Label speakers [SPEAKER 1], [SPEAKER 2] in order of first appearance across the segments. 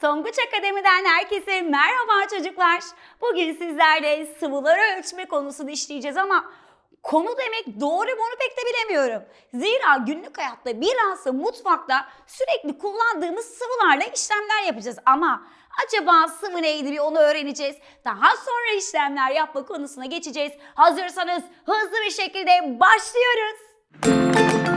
[SPEAKER 1] Tonguç Akademi'den herkese merhaba çocuklar. Bugün sizlerle sıvıları ölçme konusunu işleyeceğiz ama konu demek doğru mu onu pek de bilemiyorum. Zira günlük hayatta bilhassa mutfakta sürekli kullandığımız sıvılarla işlemler yapacağız ama acaba sıvı neydi bir onu öğreneceğiz. Daha sonra işlemler yapma konusuna geçeceğiz. Hazırsanız hızlı bir şekilde başlıyoruz.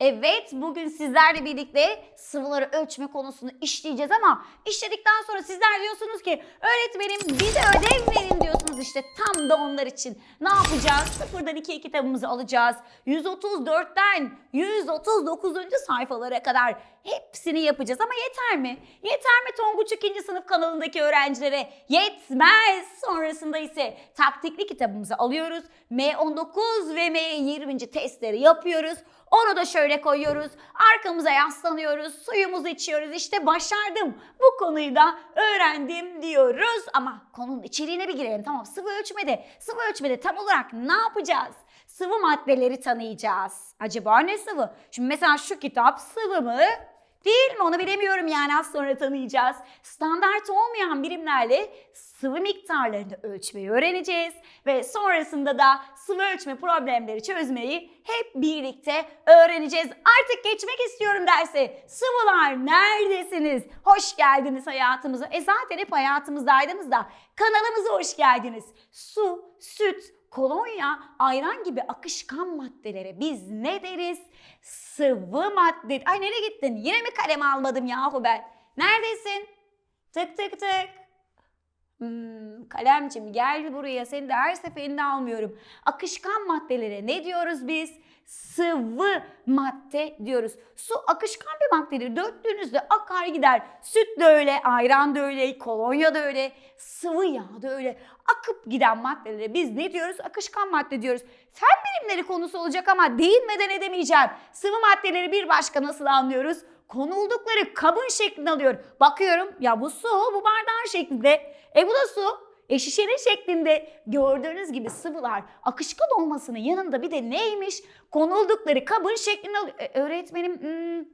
[SPEAKER 1] Evet, bugün sizlerle birlikte sıvıları ölçme konusunu işleyeceğiz ama işledikten sonra sizler diyorsunuz ki öğretmenim bize ödev verin diyorsunuz işte tam da onlar için. Ne yapacağız? Sıfırdan ikiye kitabımızı alacağız. 134'ten 139. sayfalara kadar hepsini yapacağız ama yeter mi? Yeter mi Tonguç 2. sınıf kanalındaki öğrencilere? Yetmez. Sonrasında ise taktikli kitabımızı alıyoruz. M19 ve M20. testleri yapıyoruz. Onu da şöyle koyuyoruz. Arkamıza yaslanıyoruz. Suyumuzu içiyoruz. İşte başardım. Bu konuyu da öğrendim diyoruz. Ama konunun içeriğine bir girelim. Tamam sıvı ölçmede. Sıvı ölçmede tam olarak ne yapacağız? Sıvı maddeleri tanıyacağız. Acaba ne sıvı? Şimdi mesela şu kitap sıvı mı? Değil mi? Onu bilemiyorum yani az sonra tanıyacağız. Standart olmayan birimlerle sıvı miktarlarını ölçmeyi öğreneceğiz. Ve sonrasında da sıvı ölçme problemleri çözmeyi hep birlikte öğreneceğiz. Artık geçmek istiyorum derse. Sıvılar neredesiniz? Hoş geldiniz hayatımıza. E zaten hep hayatımızdaydınız da kanalımıza hoş geldiniz. Su, süt, kolonya, ayran gibi akışkan maddelere biz ne deriz? Sıvı madde. Ay nereye gittin? Yine mi kalem almadım yahu ben? Neredesin? Tık tık tık. Hmm, kalemcim gel buraya seni de her seferinde almıyorum. Akışkan maddelere ne diyoruz biz? Sıvı madde diyoruz. Su akışkan bir maddedir. Döktüğünüzde akar gider. Süt de öyle, ayran da öyle, kolonya da öyle, sıvı yağ da öyle. Akıp giden maddelere biz ne diyoruz? Akışkan madde diyoruz. Fen bilimleri konusu olacak ama değinmeden edemeyeceğim. Sıvı maddeleri bir başka nasıl anlıyoruz? Konuldukları kabın şeklini alıyor. Bakıyorum ya bu su bu bardağın şeklinde. E bu da su. E şişenin şeklinde gördüğünüz gibi sıvılar akışkan olmasının yanında bir de neymiş? Konuldukları kabın şeklini alıyor. E, öğretmenim hmm,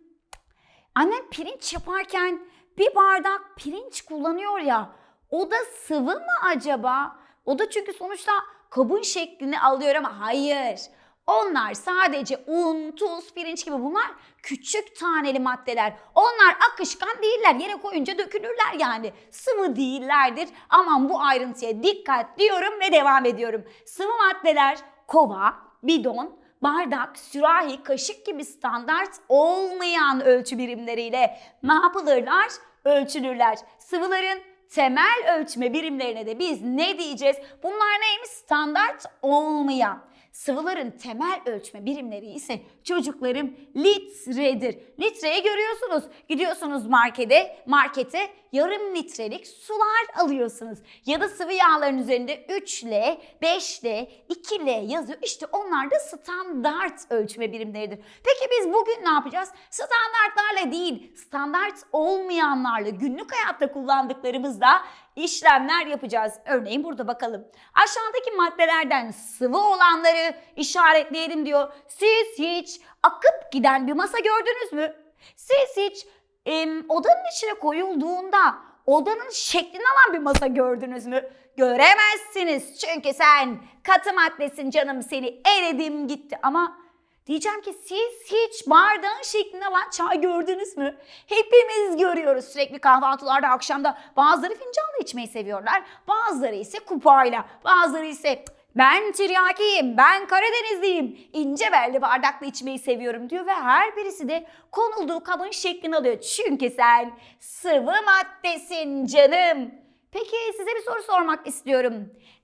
[SPEAKER 1] annem pirinç yaparken bir bardak pirinç kullanıyor ya. O da sıvı mı acaba? O da çünkü sonuçta kabın şeklini alıyor ama hayır. Onlar sadece un, tuz, pirinç gibi bunlar küçük taneli maddeler. Onlar akışkan değiller. Yere koyunca dökülürler yani. Sıvı değillerdir. Aman bu ayrıntıya dikkat diyorum ve devam ediyorum. Sıvı maddeler kova, bidon, bardak, sürahi, kaşık gibi standart olmayan ölçü birimleriyle ne yapılırlar? Ölçülürler. Sıvıların temel ölçme birimlerine de biz ne diyeceğiz? Bunlar neymiş? Standart olmayan. Sıvıların temel ölçme birimleri ise çocuklarım litredir. Litreyi görüyorsunuz. Gidiyorsunuz markete, markete yarım litrelik sular alıyorsunuz. Ya da sıvı yağların üzerinde 3L, 5L, 2L yazıyor. İşte onlar da standart ölçme birimleridir. Peki biz bugün ne yapacağız? Standartlarla değil, standart olmayanlarla günlük hayatta kullandıklarımızla işlemler yapacağız. Örneğin burada bakalım. Aşağıdaki maddelerden sıvı olanları işaretleyelim diyor. Siz hiç akıp giden bir masa gördünüz mü? Siz hiç em, odanın içine koyulduğunda odanın şeklini alan bir masa gördünüz mü? Göremezsiniz çünkü sen katı maddesin canım seni eridim gitti ama Diyeceğim ki siz hiç bardağın şeklinde alan çay gördünüz mü? Hepimiz görüyoruz sürekli kahvaltılarda akşamda. Bazıları fincanla içmeyi seviyorlar. Bazıları ise kupayla. Bazıları ise ben tiryakiyim, ben Karadenizliyim, ince belli bardakla içmeyi seviyorum diyor ve her birisi de konulduğu kabın şeklini alıyor. Çünkü sen sıvı maddesin canım. Peki size bir soru sormak istiyorum.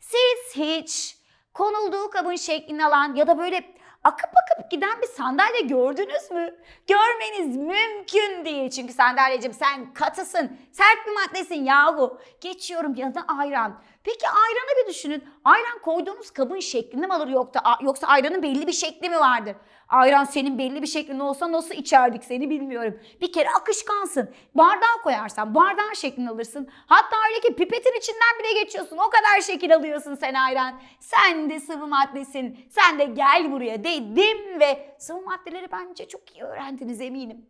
[SPEAKER 1] Siz hiç konulduğu kabın şeklini alan ya da böyle akıp akıp giden bir sandalye gördünüz mü? Görmeniz mümkün değil çünkü sandalyecim sen katısın, sert bir maddesin yahu. Geçiyorum yanına ayran. Peki ayranı bir düşünün. Ayran koyduğunuz kabın şeklini mi alır yoksa, yoksa ayranın belli bir şekli mi vardır? Ayran senin belli bir şeklin olsa nasıl içerdik seni bilmiyorum. Bir kere akışkansın. Bardağa koyarsan bardağın şeklini alırsın. Hatta öyle ki pipetin içinden bile geçiyorsun. O kadar şekil alıyorsun sen ayran. Sen de sıvı maddesin. Sen de gel buraya dedim ve sıvı maddeleri bence çok iyi öğrendiniz eminim.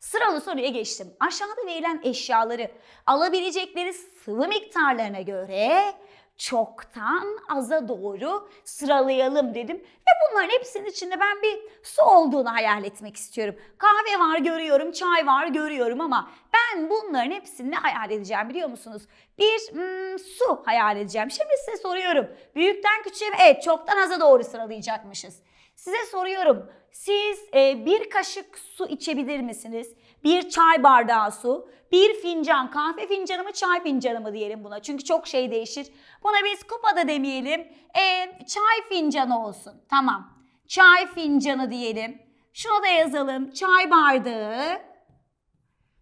[SPEAKER 1] Sıralı soruya geçtim. Aşağıda verilen eşyaları alabilecekleri sıvı miktarlarına göre çoktan aza doğru sıralayalım dedim. Ve bunların hepsinin içinde ben bir su olduğunu hayal etmek istiyorum. Kahve var görüyorum, çay var görüyorum ama ben bunların hepsini ne hayal edeceğim biliyor musunuz? Bir hmm, su hayal edeceğim. Şimdi size soruyorum. Büyükten küçüğe evet çoktan aza doğru sıralayacakmışız. Size soruyorum. Siz e, bir kaşık su içebilir misiniz? Bir çay bardağı su, bir fincan kahve fincanı mı çay fincanı mı diyelim buna. Çünkü çok şey değişir. Buna biz kupada demeyelim. E, çay fincanı olsun. Tamam. Çay fincanı diyelim. Şuna da yazalım. Çay bardağı.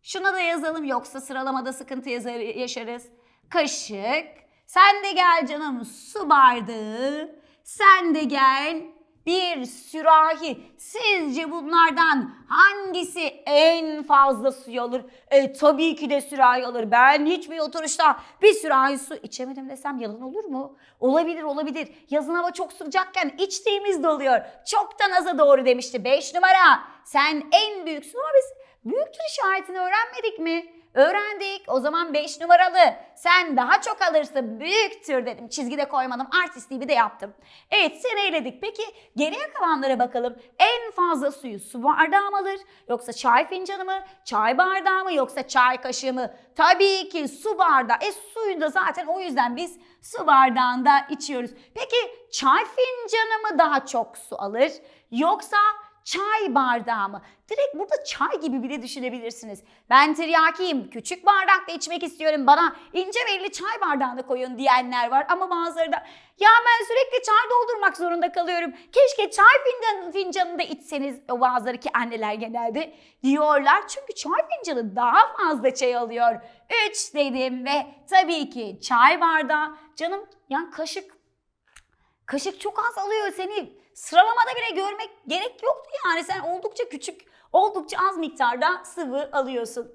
[SPEAKER 1] Şuna da yazalım yoksa sıralamada sıkıntı yaşarız. Kaşık. Sen de gel canım su bardağı. Sen de gel bir sürahi. Sizce bunlardan hangisi en fazla suyu alır? E, tabii ki de sürahi alır. Ben hiçbir oturuşta bir sürahi su içemedim desem yalan olur mu? Olabilir olabilir. Yazın hava çok sıcakken içtiğimiz de oluyor. Çoktan aza doğru demişti 5 numara. Sen en büyüksün ama biz büyüktür işaretini öğrenmedik mi? Öğrendik. O zaman 5 numaralı. Sen daha çok alırsın. Büyüktür dedim. Çizgide koymadım. Artistliği de yaptım. Evet seni eledik. Peki geriye kalanlara bakalım. En fazla suyu su bardağı mı alır? Yoksa çay fincanı mı? Çay bardağı mı? Yoksa çay kaşığı mı? Tabii ki su bardağı. E suyu da zaten o yüzden biz su bardağında içiyoruz. Peki çay fincanı mı daha çok su alır? Yoksa çay bardağı mı? Direkt burada çay gibi bile düşünebilirsiniz. Ben tiryakiyim, küçük bardakta içmek istiyorum. Bana ince belli çay bardağına koyun diyenler var. Ama bazıları da ya ben sürekli çay doldurmak zorunda kalıyorum. Keşke çay fincan, fincanında içseniz o bazıları ki anneler genelde diyorlar. Çünkü çay fincanı daha fazla çay alıyor. 3 dedim ve tabii ki çay bardağı. Canım yani kaşık Kaşık çok az alıyor seni. Sıralamada bile görmek gerek yoktu yani. Sen oldukça küçük, oldukça az miktarda sıvı alıyorsun.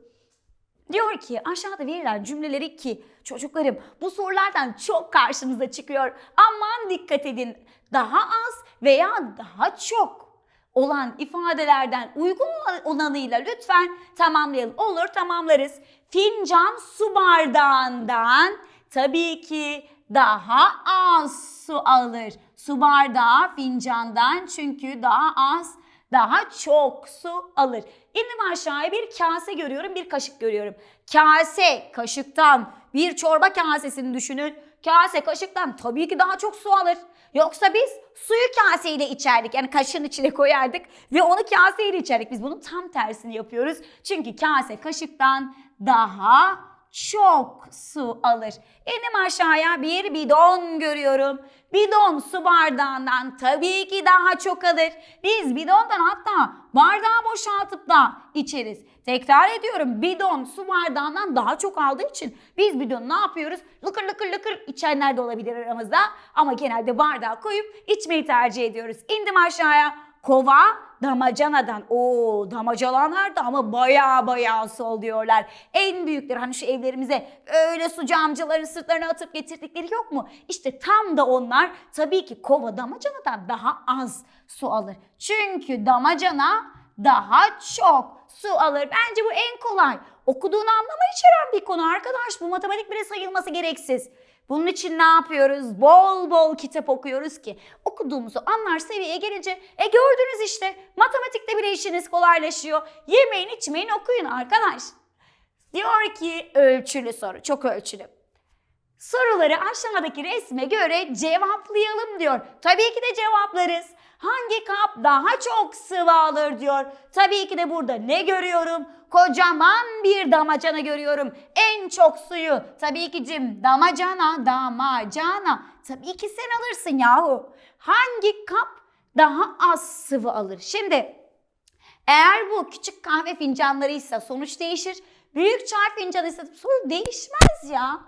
[SPEAKER 1] Diyor ki aşağıda verilen cümleleri ki çocuklarım bu sorulardan çok karşınıza çıkıyor. Aman dikkat edin. Daha az veya daha çok olan ifadelerden uygun olanıyla lütfen tamamlayalım. Olur tamamlarız. Fincan su bardağından tabii ki daha az su alır. Su bardağı fincandan çünkü daha az daha çok su alır. İndim aşağıya bir kase görüyorum, bir kaşık görüyorum. Kase kaşıktan bir çorba kasesini düşünün. Kase kaşıktan tabii ki daha çok su alır. Yoksa biz suyu kaseyle içerdik. Yani kaşığın içine koyardık ve onu kaseyle içerdik. Biz bunun tam tersini yapıyoruz. Çünkü kase kaşıktan daha çok su alır. İndim aşağıya bir bidon görüyorum. Bidon su bardağından tabii ki daha çok alır. Biz bidondan hatta bardağı boşaltıp da içeriz. Tekrar ediyorum bidon su bardağından daha çok aldığı için biz bidonu ne yapıyoruz? Lıkır lıkır lıkır içenler de olabilir aramızda ama genelde bardağa koyup içmeyi tercih ediyoruz. İndim aşağıya kova damacanadan. O damacanalar da ama baya baya su diyorlar. En büyükleri hani şu evlerimize öyle sucu amcaların sırtlarına atıp getirdikleri yok mu? İşte tam da onlar tabii ki kova damacanadan daha az su alır. Çünkü damacana daha çok su alır. Bence bu en kolay. Okuduğunu anlama içeren bir konu arkadaş. Bu matematik bile sayılması gereksiz. Bunun için ne yapıyoruz? Bol bol kitap okuyoruz ki okuduğumuzu anlar seviyeye gelince e gördünüz işte matematikte bile işiniz kolaylaşıyor. Yemeyin içmeyin okuyun arkadaş. Diyor ki ölçülü soru çok ölçülü. Soruları aşağıdaki resme göre cevaplayalım diyor. Tabii ki de cevaplarız. Hangi kap daha çok sıvı alır diyor. Tabii ki de burada ne görüyorum? Kocaman bir damacana görüyorum. En çok suyu tabii ki cim damacana damacana. Tabii ki sen alırsın yahu. Hangi kap daha az sıvı alır? Şimdi eğer bu küçük kahve fincanlarıysa sonuç değişir. Büyük çay fincanıysa sonuç değişmez ya.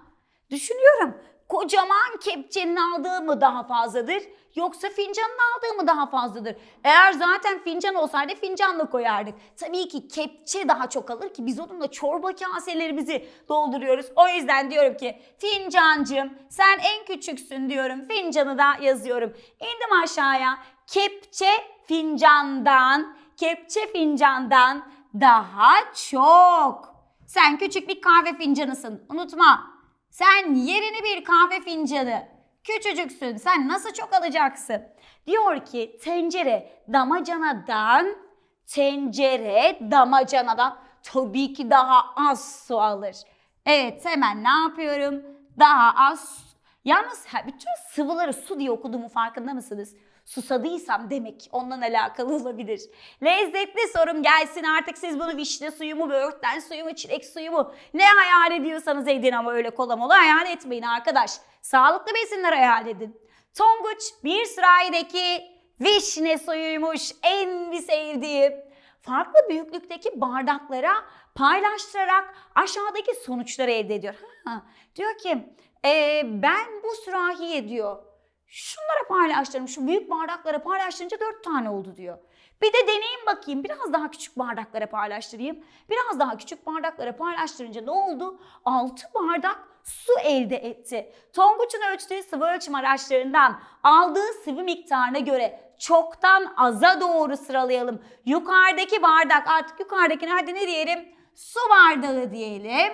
[SPEAKER 1] Düşünüyorum. Kocaman kepçenin aldığı mı daha fazladır? Yoksa fincanın aldığı mı daha fazladır? Eğer zaten fincan olsaydı fincanla koyardık. Tabii ki kepçe daha çok alır ki biz onunla çorba kaselerimizi dolduruyoruz. O yüzden diyorum ki fincancığım sen en küçüksün diyorum. Fincanı da yazıyorum. İndim aşağıya. Kepçe fincandan, kepçe fincandan daha çok. Sen küçük bir kahve fincanısın. Unutma. Sen yerini bir kahve fincanı. Küçücüksün. Sen nasıl çok alacaksın? Diyor ki tencere damacanadan tencere damacanadan tabii ki daha az su alır. Evet hemen ne yapıyorum? Daha az. Yalnız bütün sıvıları su diye okuduğumu farkında mısınız? Susadıysam demek ondan alakalı olabilir. Lezzetli sorum gelsin artık siz bunu vişne suyu mu, böğürtlen suyu mu, çilek suyu mu ne hayal ediyorsanız edin ama öyle kola mola hayal etmeyin arkadaş. Sağlıklı besinler hayal edin. Tonguç bir sırayedeki vişne suyuymuş en bir sevdiğim. Farklı büyüklükteki bardaklara paylaştırarak aşağıdaki sonuçları elde ediyor. Ha, diyor ki "Ee, ben bu sürahiye diyor şunlara paylaştırdım. Şu büyük bardaklara paylaştırınca dört tane oldu diyor. Bir de deneyeyim bakayım. Biraz daha küçük bardaklara paylaştırayım. Biraz daha küçük bardaklara paylaştırınca ne oldu? Altı bardak su elde etti. Tonguç'un ölçtüğü sıvı ölçüm araçlarından aldığı sıvı miktarına göre çoktan aza doğru sıralayalım. Yukarıdaki bardak artık yukarıdakine hadi ne diyelim? Su bardağı diyelim.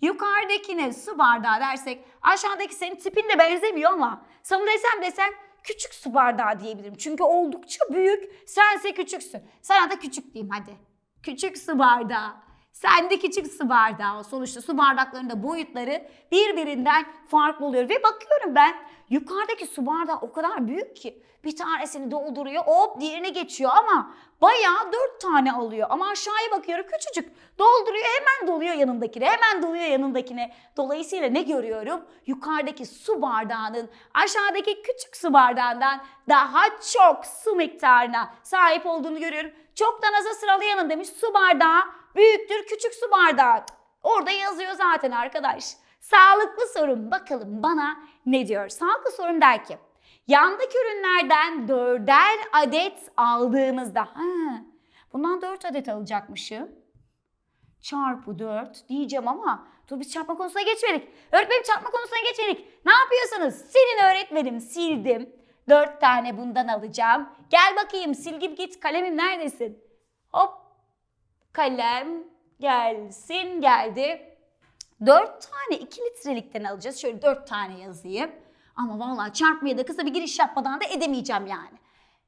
[SPEAKER 1] Yukarıdakine su bardağı dersek aşağıdaki senin tipinle benzemiyor ama desem desem küçük su bardağı diyebilirim. Çünkü oldukça büyük sense küçüksün. Sana da küçük diyeyim hadi. Küçük su bardağı. Sen de küçük su bardağı. Sonuçta su bardaklarının da boyutları birbirinden farklı oluyor. Ve bakıyorum ben yukarıdaki su bardağı o kadar büyük ki bir tanesini dolduruyor hop diğerine geçiyor ama bayağı dört tane alıyor. Ama aşağıya bakıyorum küçücük dolduruyor hemen doluyor yanındakine hemen doluyor yanındakine. Dolayısıyla ne görüyorum? Yukarıdaki su bardağının aşağıdaki küçük su bardağından daha çok su miktarına sahip olduğunu görüyorum. Çoktan aza sıralayanın demiş su bardağı büyüktür küçük su bardağı. Orada yazıyor zaten arkadaş. Sağlıklı sorun bakalım bana ne diyor? Sağlıklı sorun der ki yandaki ürünlerden dörder adet aldığımızda ha, bundan dört adet alacakmışım. Çarpı 4 diyeceğim ama dur biz çarpma konusuna geçmedik. Öğretmenim çarpma konusuna geçmedik. Ne yapıyorsunuz? Silin öğretmenim sildim. Dört tane bundan alacağım. Gel bakayım sil gibi git kalemim neredesin? Hop kalem gelsin geldi. Dört tane iki litrelikten alacağız. Şöyle dört tane yazayım. Ama vallahi çarpmaya da kısa bir giriş yapmadan da edemeyeceğim yani.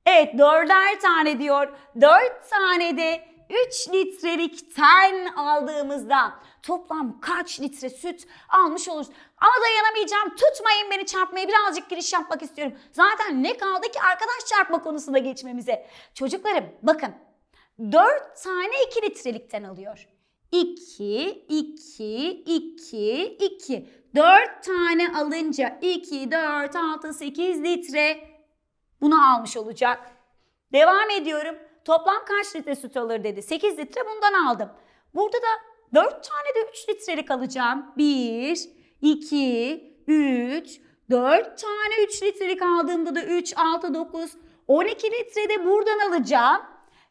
[SPEAKER 1] Evet dörder tane diyor. Dört tane de 3 litrelikten aldığımızda toplam kaç litre süt almış oluruz? Ama dayanamayacağım. Tutmayın beni çarpmaya. Birazcık giriş yapmak istiyorum. Zaten ne kaldı ki arkadaş çarpma konusuna geçmemize. Çocuklarım bakın 4 tane 2 litrelikten alıyor. 2, 2, 2, 2. 4 tane alınca 2, 4, 6, 8 litre bunu almış olacak. Devam ediyorum. Toplam kaç litre süt alır dedi. 8 litre bundan aldım. Burada da 4 tane de 3 litrelik alacağım. 1, 2, 3, 4 tane 3 litrelik aldığımda da 3, 6, 9, 12 litre de buradan alacağım.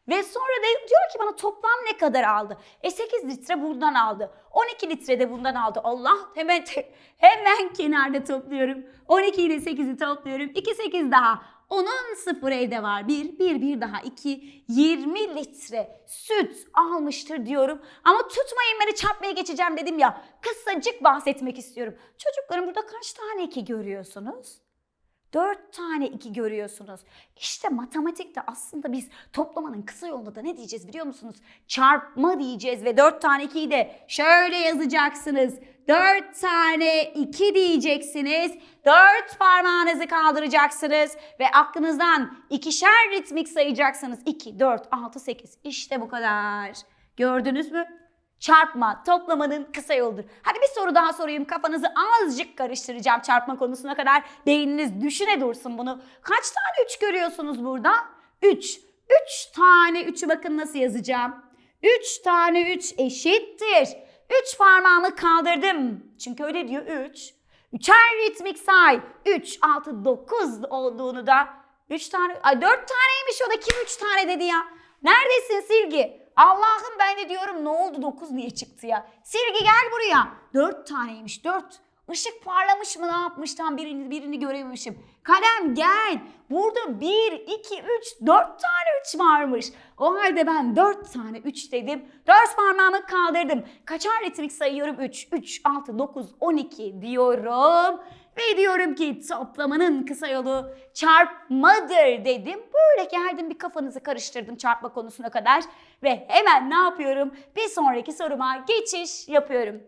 [SPEAKER 1] Ve sonra da diyor ki bana toplam ne kadar aldı? E 8 litre buradan aldı. 12 litre de bundan aldı. Allah hemen hemen kenarda topluyorum. 12 ile 8'i topluyorum. 2 8 daha. Onun sıfır elde var. 1, 1, 1 daha 2. 20 litre süt almıştır diyorum. Ama tutmayın beni çarpmaya geçeceğim dedim ya. Kısacık bahsetmek istiyorum. Çocuklarım burada kaç tane 2 görüyorsunuz? Dört tane iki görüyorsunuz. İşte matematikte aslında biz toplamanın kısa yolunda da ne diyeceğiz biliyor musunuz? Çarpma diyeceğiz ve dört tane ikiyi de şöyle yazacaksınız. Dört tane iki diyeceksiniz. Dört parmağınızı kaldıracaksınız ve aklınızdan ikişer ritmik sayacaksınız. 2, 4, 6, 8. İşte bu kadar. Gördünüz mü? Çarpma, toplamanın kısa yoludur. Hadi bir soru daha sorayım. Kafanızı azıcık karıştıracağım çarpma konusuna kadar. Beyniniz düşüne dursun bunu. Kaç tane 3 görüyorsunuz burada? 3. 3 tane 3'ü bakın nasıl yazacağım. 3 tane 3 eşittir. 3 parmağımı kaldırdım. Çünkü öyle diyor 3. Üçer ritmik say. 3, 6, 9 olduğunu da 3 tane, ay 4 taneymiş o da kim 3 tane dedi ya. Neredesin Silgi? Allah'ım ben de diyorum ne oldu 9 niye çıktı ya? Silgi gel buraya. 4 taneymiş 4. Işık parlamış mı ne yapmış tam birini, birini görememişim. Kalem gel. Burada 1, 2, 3, 4 tane 3 varmış. O halde ben 4 tane 3 dedim. 4 parmağımı kaldırdım. Kaçar ritmik sayıyorum? 3, 3, 6, 9, 12 diyorum. Ve diyorum ki toplamanın kısa yolu çarpmadır dedim. Böyle geldim bir kafanızı karıştırdım çarpma konusuna kadar. Ve hemen ne yapıyorum? Bir sonraki soruma geçiş yapıyorum.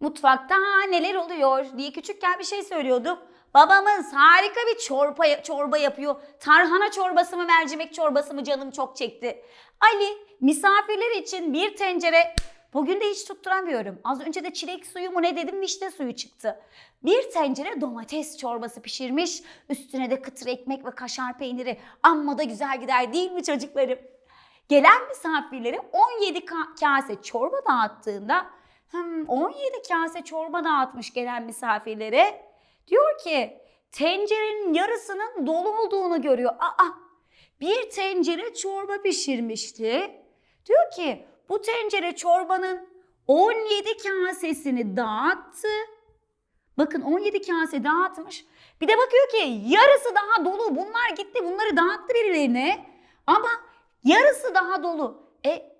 [SPEAKER 1] Mutfakta neler oluyor diye küçükken bir şey söylüyorduk. Babamız harika bir çorba, çorba yapıyor. Tarhana çorbası mı mercimek çorbası mı canım çok çekti. Ali misafirler için bir tencere Bugün de hiç tutturamıyorum. Az önce de çilek suyu mu ne dedim vişne suyu çıktı. Bir tencere domates çorbası pişirmiş. Üstüne de kıtır ekmek ve kaşar peyniri. Amma da güzel gider değil mi çocuklarım? Gelen misafirlere 17 ka- kase çorba dağıttığında hmm, 17 kase çorba dağıtmış gelen misafirlere. Diyor ki tencerenin yarısının dolu olduğunu görüyor. Aa bir tencere çorba pişirmişti. Diyor ki bu tencere çorbanın 17 kasesini dağıttı. Bakın 17 kase dağıtmış. Bir de bakıyor ki yarısı daha dolu. Bunlar gitti bunları dağıttı birilerine. Ama yarısı daha dolu. E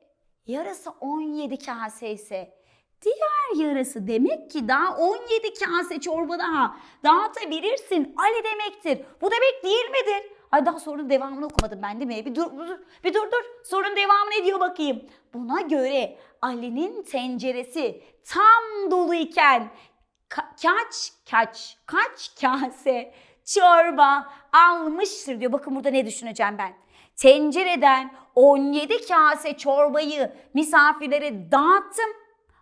[SPEAKER 1] yarısı 17 kase ise diğer yarısı demek ki daha 17 kase çorba daha dağıtabilirsin. Ali demektir. Bu demek değil midir? Ay daha sorunun devamını okumadım ben değil mi? Bir dur, dur, bir dur dur. Sorunun devamı ne diyor bakayım. Buna göre Ali'nin tenceresi tam doluyken ka- kaç kaç kaç kase çorba almıştır diyor. Bakın burada ne düşüneceğim ben. Tencereden 17 kase çorbayı misafirlere dağıttım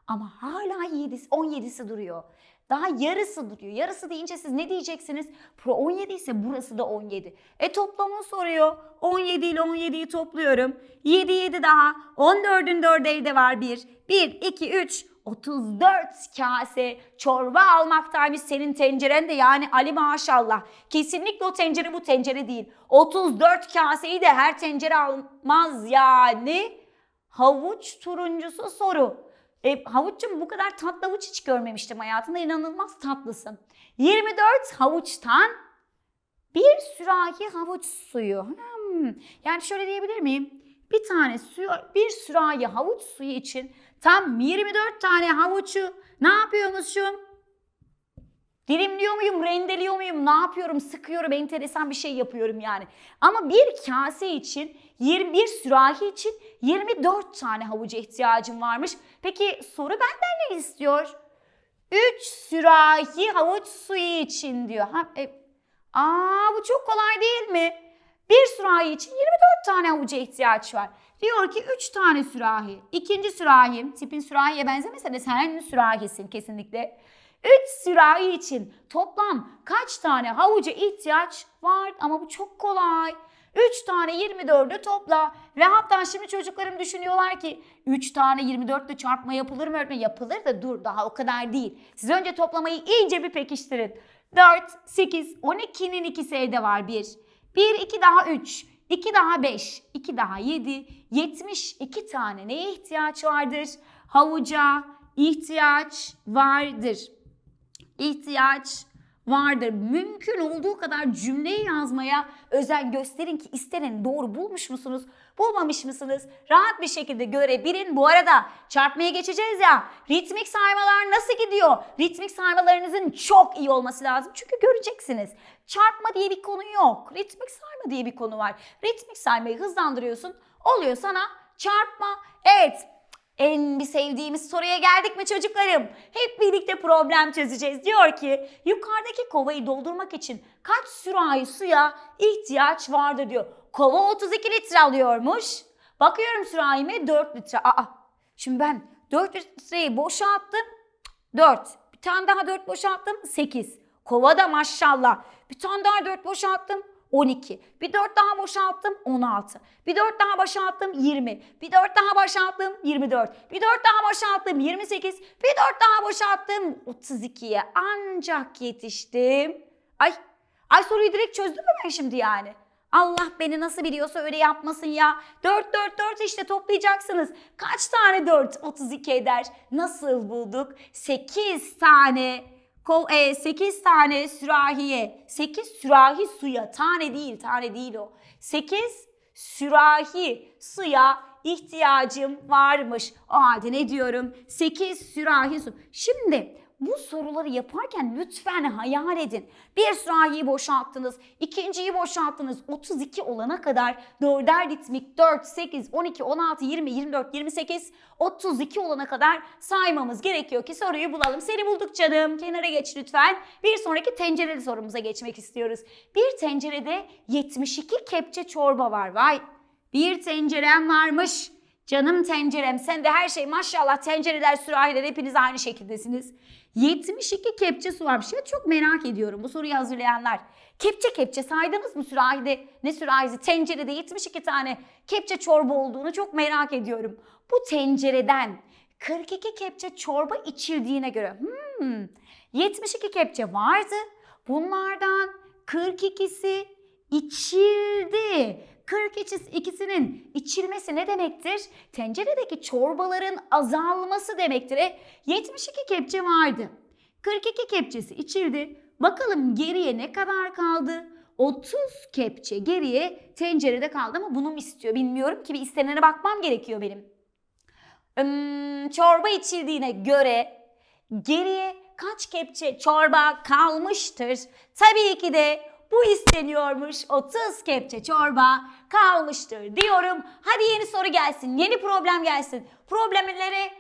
[SPEAKER 1] ama hala 7'si 17'si duruyor. Daha yarısı duruyor. Yarısı deyince siz ne diyeceksiniz? Pro 17 ise burası da 17. E toplamını soruyor. 17 ile 17'yi topluyorum. 7 7 daha. 14'ün 4 elde var 1. 1 2 3 34 kase çorba almaktaymış senin tenceren de yani Ali maşallah. Kesinlikle o tencere bu tencere değil. 34 kaseyi de her tencere almaz yani. Havuç turuncusu soru. E, havuççum bu kadar tatlı havuç hiç görmemiştim hayatımda. İnanılmaz tatlısın. 24 havuçtan bir sürahi havuç suyu. Hmm. Yani şöyle diyebilir miyim? Bir tane suyu, bir sürahi havuç suyu için tam 24 tane havucu ne yapıyormuşum? Dilimliyor muyum, rendeliyor muyum, ne yapıyorum, sıkıyorum, enteresan bir şey yapıyorum yani. Ama bir kase için, 21 sürahi için 24 tane havuca ihtiyacım varmış. Peki soru benden ne istiyor? 3 sürahi havuç suyu için diyor. Ha, e, aa bu çok kolay değil mi? Bir sürahi için 24 tane havuca ihtiyaç var. Diyor ki 3 tane sürahi. İkinci sürahim, tipin sürahiye benzemese de sen sürahisin kesinlikle. 3 sürahi için toplam kaç tane havuca ihtiyaç var? Ama bu çok kolay. 3 tane 24'ü topla. Ve hatta şimdi çocuklarım düşünüyorlar ki 3 tane 24 ile çarpma yapılır mı öğretmen? Yapılır da dur daha o kadar değil. Siz önce toplamayı iyice bir pekiştirin. 4, 8, 12'nin ikisi elde var 1. 1, 2 daha 3. 2 daha 5, 2 daha 7, 72 tane neye ihtiyaç vardır? Havuca ihtiyaç vardır ihtiyaç vardır. Mümkün olduğu kadar cümleyi yazmaya özen gösterin ki istenen doğru bulmuş musunuz? Bulmamış mısınız? Rahat bir şekilde görebilin. Bu arada çarpmaya geçeceğiz ya. Ritmik saymalar nasıl gidiyor? Ritmik saymalarınızın çok iyi olması lazım. Çünkü göreceksiniz. Çarpma diye bir konu yok. Ritmik sayma diye bir konu var. Ritmik saymayı hızlandırıyorsun. Oluyor sana çarpma. Evet en bir sevdiğimiz soruya geldik mi çocuklarım? Hep birlikte problem çözeceğiz. Diyor ki yukarıdaki kovayı doldurmak için kaç sürahi suya ihtiyaç vardır diyor. Kova 32 litre alıyormuş. Bakıyorum sürahime 4 litre. Aa, şimdi ben 4 litreyi boşalttım. 4. Bir tane daha 4 boşalttım. 8. Kova da maşallah. Bir tane daha 4 boşalttım. 12. Bir 4 daha boşalttım 16. Bir 4 daha boşalttım 20. Bir 4 daha boşalttım 24. Bir 4 daha boşalttım 28. Bir 4 daha boşalttım 32'ye ancak yetiştim. Ay, ay soruyu direkt çözdüm mü ben şimdi yani? Allah beni nasıl biliyorsa öyle yapmasın ya. 4 4 4 işte toplayacaksınız. Kaç tane 4 32 eder? Nasıl bulduk? 8 tane ko- e, 8 tane sürahiye, 8 sürahi suya, tane değil, tane değil o. 8 sürahi suya ihtiyacım varmış. O halde ne diyorum? 8 sürahi su. Şimdi bu soruları yaparken lütfen hayal edin. Bir sürahiyi boşalttınız, ikinciyi boşalttınız. 32 olana kadar dörder ritmik 4, 8, 12, 16, 20, 24, 28, 32 olana kadar saymamız gerekiyor ki soruyu bulalım. Seni bulduk canım. Kenara geç lütfen. Bir sonraki tencereli sorumuza geçmek istiyoruz. Bir tencerede 72 kepçe çorba var. Vay bir tencerem varmış. Canım tencerem sen de her şey maşallah tencereler sürahiler hepiniz aynı şekildesiniz. 72 kepçe su varmış. Ya çok merak ediyorum bu soruyu hazırlayanlar. Kepçe kepçe saydınız mı sürahide ne sürahisi tencerede 72 tane kepçe çorba olduğunu çok merak ediyorum. Bu tencereden 42 kepçe çorba içildiğine göre hmm, 72 kepçe vardı. Bunlardan 42'si içildi. 42'sinin içilmesi ne demektir? Tenceredeki çorbaların azalması demektir. E, 72 kepçe vardı. 42 kepçesi içildi. Bakalım geriye ne kadar kaldı? 30 kepçe geriye tencerede kaldı ama bunu mu istiyor bilmiyorum ki bir istenene bakmam gerekiyor benim. Hmm, çorba içildiğine göre geriye kaç kepçe çorba kalmıştır? Tabii ki de bu isteniyormuş 30 kepçe çorba kalmıştır diyorum. Hadi yeni soru gelsin, yeni problem gelsin. Problemleri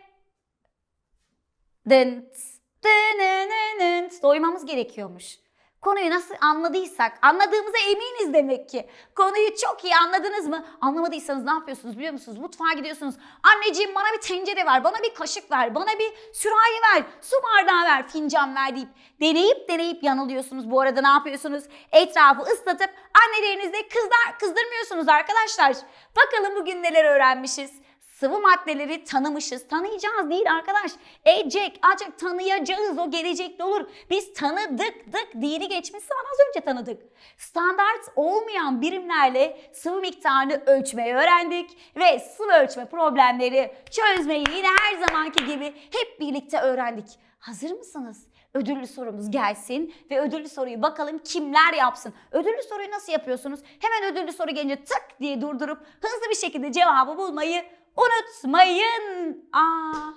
[SPEAKER 1] dınt, dınınınınt doymamız gerekiyormuş. Konuyu nasıl anladıysak, anladığımıza eminiz demek ki. Konuyu çok iyi anladınız mı? Anlamadıysanız ne yapıyorsunuz biliyor musunuz? Mutfağa gidiyorsunuz. Anneciğim bana bir tencere ver, bana bir kaşık ver, bana bir sürahi ver, su bardağı ver, fincan ver deyip deneyip deneyip yanılıyorsunuz. Bu arada ne yapıyorsunuz? Etrafı ıslatıp annelerinizle kızlar, kızdırmıyorsunuz arkadaşlar. Bakalım bugün neler öğrenmişiz? Sıvı maddeleri tanımışız. Tanıyacağız değil arkadaş. Ecek, acık tanıyacağız. O gelecekte olur. Biz tanıdık, dık, dini geçmiş zaman az önce tanıdık. Standart olmayan birimlerle sıvı miktarını ölçmeyi öğrendik. Ve sıvı ölçme problemleri çözmeyi yine her zamanki gibi hep birlikte öğrendik. Hazır mısınız? Ödüllü sorumuz gelsin ve ödüllü soruyu bakalım kimler yapsın. Ödüllü soruyu nasıl yapıyorsunuz? Hemen ödüllü soru gelince tık diye durdurup hızlı bir şekilde cevabı bulmayı unutmayın. Aa,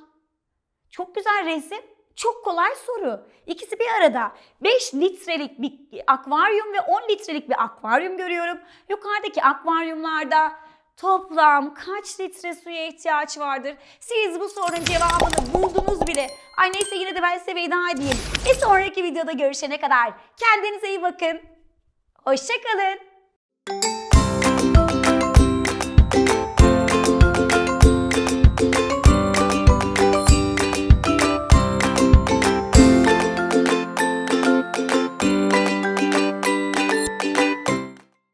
[SPEAKER 1] çok güzel resim. Çok kolay soru. İkisi bir arada. 5 litrelik bir akvaryum ve 10 litrelik bir akvaryum görüyorum. Yukarıdaki akvaryumlarda toplam kaç litre suya ihtiyaç vardır? Siz bu sorunun cevabını buldunuz bile. Ay neyse yine de ben size veda edeyim. Bir sonraki videoda görüşene kadar kendinize iyi bakın. Hoşçakalın.